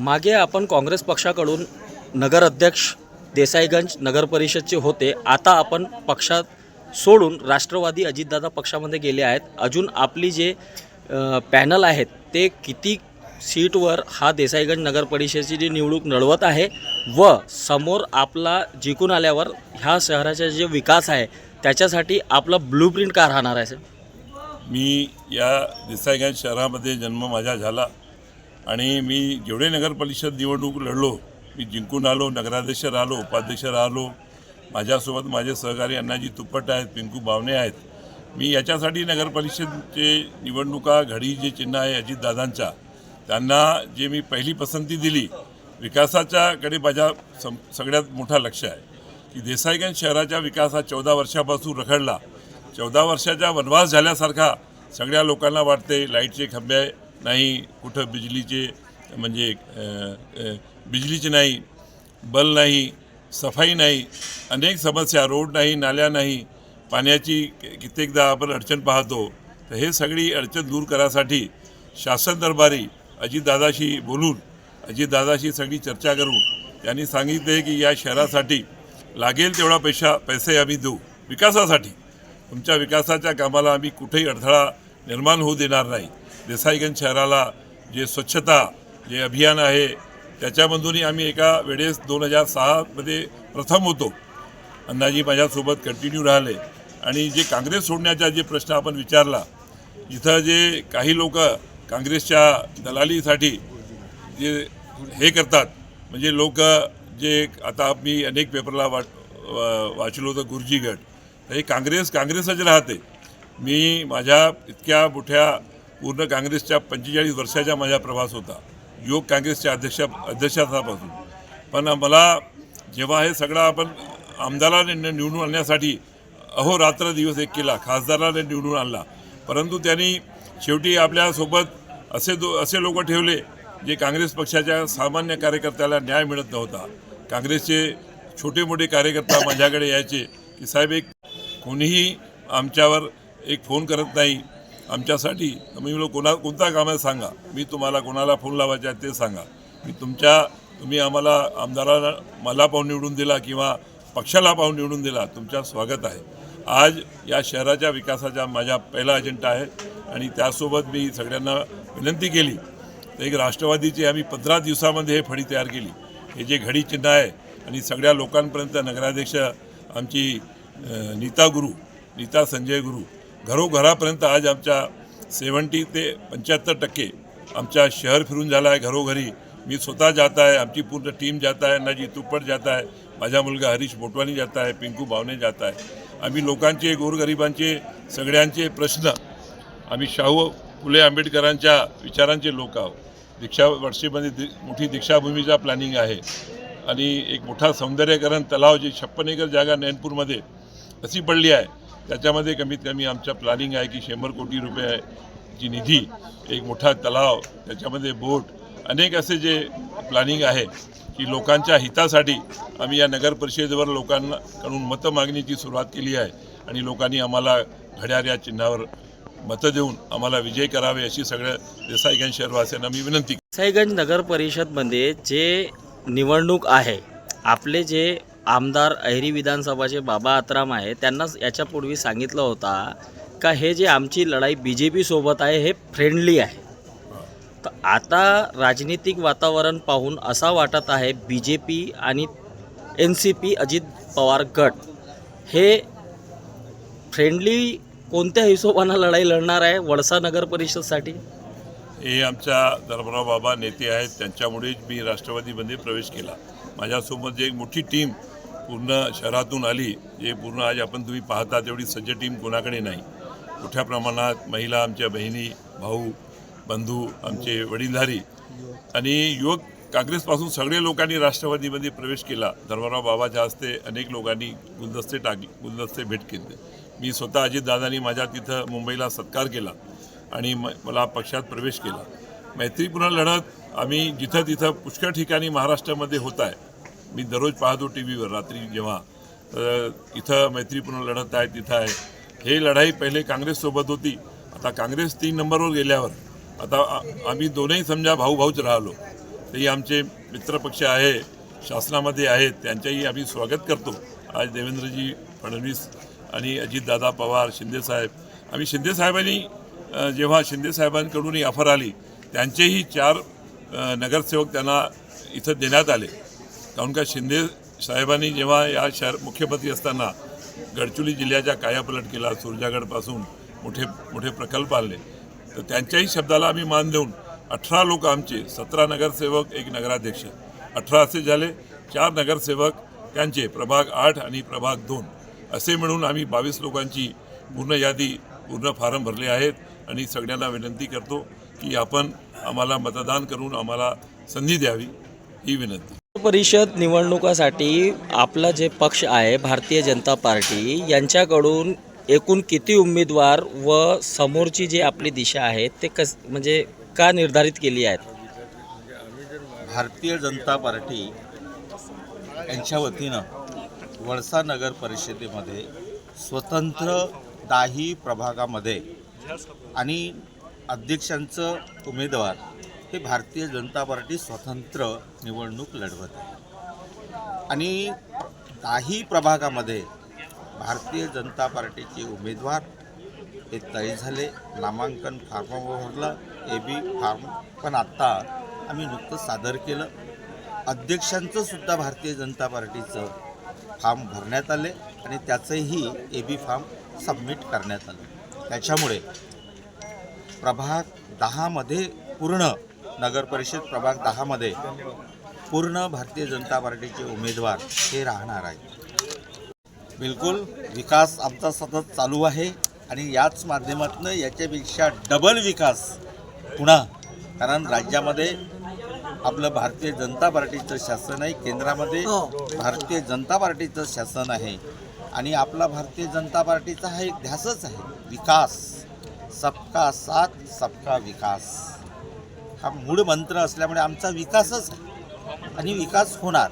मागे आपण काँग्रेस पक्षाकडून नगर अध्यक्ष देसाईगंज नगर परिषदचे होते. आता आपण पक्षात सोडून राष्ट्रवादी अजितदादा पक्षामध्ये गेले आहेत. अजून आपली जे पॅनल आहेत ते किती सीटवर हा देसाईगंज नगर परिषदेची जी निवडणूक लढवत आहे व समोर आपला जिंकून आल्यावर ह्या शहराचा जे विकास आहे त्याच्यासाठी आपला ब्लूप्रिंट का राहणार आहे सर मी या देसाईगंज शहरामध्ये जन्म माझा झाला. आणि मी जेवढे नगरपरिषद निवडणूक लढलो मी जिंकून आलो नगराध्यक्ष राहिलो उपाध्यक्ष राहिलो माझ्यासोबत माझे सहकारी अण्णाजी तुप्पट आहेत पिंकू बावणे आहेत. मी याच्यासाठी नगरपरिषदचे निवडणुका घडी जे चिन्ह आहे अजितदादांच्या त्यांना जे मी पहिली पसंती दिली विकासाच्याकडे माझ्या सम सगळ्यात मोठा लक्ष आहे. की देसाईगंज शहराच्या विकासात चौदा वर्षापासून रखडला. चौदा वर्षाचा वनवास झाल्यासारखा सगळ्या लोकांना वाटते लाईटचे खंबे नाही कुठं बिजलीचे म्हणजे बिजलीचे नाही बल नाही सफाई नाही अनेक समस्या रोड नाही नाल्या नाही पाण्याची कित्येकदा आपण अडचण पाहतो तर हे सगळी अडचण दूर करायसाठी शासन दरबारी अजितदादाशी बोलून अजितदादाशी सगळी चर्चा करून त्यांनी सांगितले की या शहरासाठी लागेल तेवढा पैसा पैसे आम्ही देऊ. विकासासाठी. तुमच्या विकासाच्या कामाला आम्ही कुठेही अडथळा निर्माण होऊ देणार नाही. देसाईगंज शहराला जे स्वच्छता जे अभियान आहे त्याच्यामधूनही आम्ही एका वेळेस दोन हजार सहामध्ये प्रथम होतो. अण्णाजी माझ्यासोबत कंटिन्यू राहिले. आणि जे काँग्रेस सोडण्याचा जे प्रश्न आपण विचारला इथं जे काही लोक काँग्रेसच्या दलालीसाठी जे हे करतात म्हणजे लोक जे आता मी अनेक पेपरला वाट वा- वाचलो होतं गुरुजी गट. तर हे काँग्रेस काँग्रेसच राहते. मी माझ्या इतक्या मोठ्या पूर्ण काँग्रेसच्या पंचेचाळीस वर्षाचा माझा प्रवास होता. योग काँग्रेसच्या अध्यक्षा अध्यक्षापासून पण मला जेव्हा हे सगळं आपण आमदाराने निवडून आणण्यासाठी अहोरात्र दिवस एक केला खासदाराने निवडून आणला. परंतु त्यांनी शेवटी आपल्यासोबत असे दो असे लोक ठेवले जे काँग्रेस पक्षाच्या सामान्य कार्यकर्त्याला न्याय मिळत नव्हता. काँग्रेसचे छोटे मोठे कार्यकर्ता माझ्याकडे यायचे की साहेब एक कोणीही आमच्यावर एक फोन करत नाही आमच्यासाठी. तुम्ही लोक कोणा कोणता काम आहे सांगा. मी तुम्हाला कोणाला फोन लावायचा आहे ते सांगा. मी तुमच्या तुम्ही आम्हाला आमदाराला मला पाहून निवडून दिला किंवा पक्षाला पाहून निवडून दिला तुमच्या स्वागत आहे. आज या शहराच्या विकासाचा माझा पहिला अजेंडा आहे आणि त्यासोबत मी सगळ्यांना विनंती केली. तर एक राष्ट्रवादीची आम्ही पंधरा दिवसामध्ये हे फळी तयार केली. हे जे घडी चिन्ह आहे आणि सगळ्या लोकांपर्यंत नगराध्यक्ष आमची नीता गुरु नीता संजय गुरु घरोघरापर्यंत आज आमच्या सेवन्टी ते पंच्याहत्तर टक्के आमच्या शहर फिरून झाला आहे घरोघरी. मी स्वतः जात आहे आमची पूर्ण टीम जात आहे नाजी तुप्पट जात आहे माझा मुलगा हरीश मोटवानी जात आहे पिंकू भावने जात आहे आम्ही लोकांचे गोरगरिबांचे सगळ्यांचे प्रश्न आम्ही शाहू फुले आंबेडकरांच्या विचारांचे लोक आहोत. दीक्षा वर्षेमध्ये दि मोठी दीक्षाभूमीचा प्लॅनिंग आहे. आणि एक मोठा सौंदर्यकरण तलाव जी छप्पन एकर जागा नैनपूरमध्ये अशी पडली आहे. त्याच्यामध्ये कमीत कमी आमचं प्लॅनिंग आहे की शंभर कोटी रुपयाची निधी एक मोठा तलाव त्याच्यामध्ये बोट अनेक असे जे प्लॅनिंग आहे की लोकांच्या हितासाठी आम्ही या नगर परिषदेवर लोकांकडून मतं मागणीची सुरुवात केली आहे आणि लोकांनी आम्हाला घड्याळ या चिन्हावर मतं देऊन आम्हाला विजय करावे अशी सगळ्या देसाईगंज शहरवासियांना मी विनंती देसाईगंज नगर परिषदमध्ये जे निवडणूक आहे आपले जे आमदार अहिरी विधानसभाचे बाबा आत्राम आहे त्यांनाच याच्यापूर्वी सांगितलं होता का हे जे आमची लढाई बी जे पीसोबत आहे हे फ्रेंडली आहे. तर आता राजनीतिक वातावरण पाहून असा वाटत आहे बी जे पी आणि N C P Ajit Pawar गट हे फ्रेंडली कोणत्या हिशोबानं लढाई लढणार आहे वडसा नगर परिषदसाठी? हे आमच्या धर्मराव बाबा नेते आहेत त्यांच्यामुळेच मी राष्ट्रवादीमध्ये प्रवेश केला. माझ्यासोबत जे एक मोठी टीम पूर्ण शहरातून आली जे पूर्ण आज आपण तुम्ही पाहता तेवढी सज्ज टीम कोणाकडे नाही. मोठ्या प्रमाणात महिला आमच्या बहिणी भाऊ बंधू आमचे वडीलधारी आणि युवक काँग्रेसपासून सगळे लोकांनी राष्ट्रवादीमध्ये प्रवेश केला. धर्मराव बाबाच्या हस्ते अनेक लोकांनी गुलदस्ते टाकले गुलदस्ते भेट केले मी स्वतः अजितदादांनी माझ्या तिथं मुंबईला सत्कार केला आणि म मला पक्षात प्रवेश केला. मैत्रीपूर्ण लढत आम्ही जिथं तिथं पुष्कळ ठिकाणी महाराष्ट्रामध्ये होत आहे. मी दररोज पाहतो टी व्हीवर रात्री जेव्हा इथं मैत्रीपूर्ण लढत आहे तिथं आहे. हे लढाई पहिले काँग्रेससोबत होती. आता काँग्रेस तीन नंबरवर गेल्यावर आता आम्ही दोनही समजा भाऊ भाऊच राहिलो. तेही आमचे मित्रपक्ष आहे शासनामध्ये आहेत त्यांच्याही आम्ही स्वागत करतो. आज देवेंद्रजी फडणवीस आणि अजितदादा पवार शिंदेसाहेब आम्ही शिंदेसाहेबांनी जेव्हा शिंदेसाहेबांकडून ही ऑफर आली त्यांचेही चार नगरसेवक त्यांना इथं देण्यात आले. काहून का शिंदे साहेबांनी जेव्हा या शहर मुख्यमंत्री असताना गडचिरोली जिल्ह्याचा कायापलट केला सुरजागडपासून मोठे मोठे प्रकल्प आणले तर त्यांच्याही शब्दाला आम्ही मान देऊन अठरा लोक आमचे सतरा नगरसेवक एक नगराध्यक्ष. अठरा असे झाले चार नगरसेवक त्यांचे प्रभाग आठ आणि प्रभाग दोन. असे मिळून आम्ही बावीस लोकांची पूर्ण यादी पूर्ण फारम भरले आहेत आणि सगळ्यांना विनंती करतो की आपण आम्हाला मतदान करून आम्हाला संधी द्यावी ही विनंती. परिषद निवडणुकासाठी आपला जे पक्ष आहे भारतीय जनता पार्टी यांच्याकडून एकूण किती उमेदवार व समोरची जी आपली दिशा आहे ते कस म्हणजे का निर्धारित केली आहेत? भारतीय जनता पार्टी यांच्या वतीनं वळसा नगर परिषदेमध्ये स्वतंत्र दाही प्रभागामध्ये आणि अध्यक्षांचं उमेदवार हे भारतीय जनता पार्टी स्वतंत्र निवडणूक लढवत आहे. आणि काही प्रभागामध्ये भारतीय जनता पार्टीचे उमेदवार हे तय झाले नामांकन फॉर्म भरलं ए बी फॉर्म पण आत्ता आम्ही नुकतं सादर केलं. अध्यक्षांचं सुद्धा भारतीय जनता पार्टीचं फॉर्म भरण्यात आले आणि त्याचंही ए बी फॉर्म सबमिट करण्यात आलं. त्याच्यामुळे प्रभाग दहामध्ये पूर्ण नगर परिषद प्रभाग दहामध्ये पूर्ण भारतीय जनता पार्टीचे उमेदवार हे राहणार आहेत. बिलकुल विकास आमचा सतत चालू आहे आणि याच माध्यमातून याच्यापेक्षा डबल विकास पुन्हा कारण राज्यामध्ये आपलं भारतीय जनता पार्टीचं शासन आहे केंद्रामध्ये भारतीय जनता पार्टीचं शासन आहे. आणि आपला भारतीय जनता पार्टीचा हा एक ध्यासच आहे. विकास सबका साथ सबका विकास. हा मूळ मंत्र असल्यामुळे आमचा विकासच आणि विकास होणार.